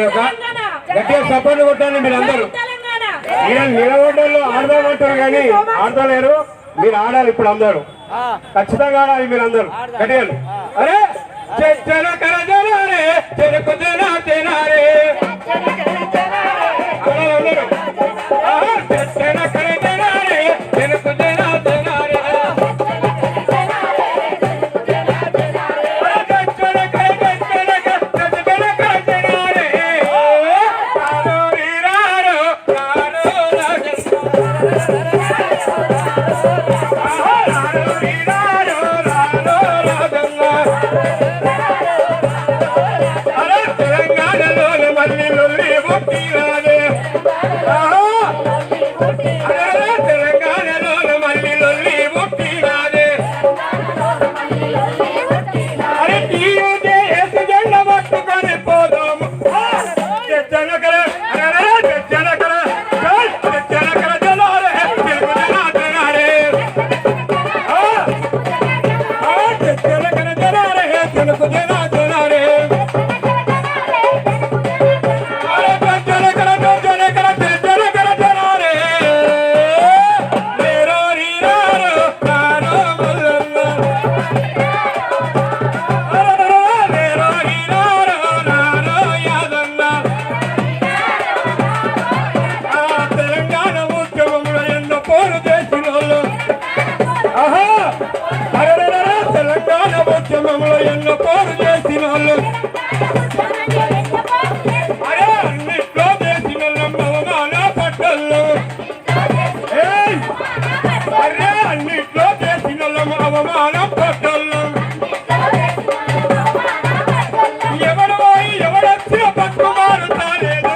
చాలా thank you అక్క గట్టిగా సపోర్ట్ కొట్టాలి మీరు అందరూ. తెలంగాణ. ఈయన నిలబడ్డలో ఆడదామంటారు కానీ ఆడతలేరు మీరు ఆడాలి ఇప్పుడు అందరూ. ఖచ్చితంగా ఆడాలి మీరు అందరూ. గట్టిగా. అరే! తెలంగాణలో మళ్ళీ లొల్లి పుట్టినాదే తెలంగాణలో మళ్ళీ లొల్లి పుట్టినాదే అరే తీరు చేసి జెండ పట్టుకొని పోదాము జనకర జనకర జనకర జలారే తెలుగు జనార్దనారే జనకర జనారే తెలుగు జనార్దనారే ఉద్యమంలో పోరు చేసిన వాళ్ళు. అరే అన్నిట్లో చేసిన అరే అన్నిట్లో చేసిన ఎవడొచ్చిన మారుతాలేదు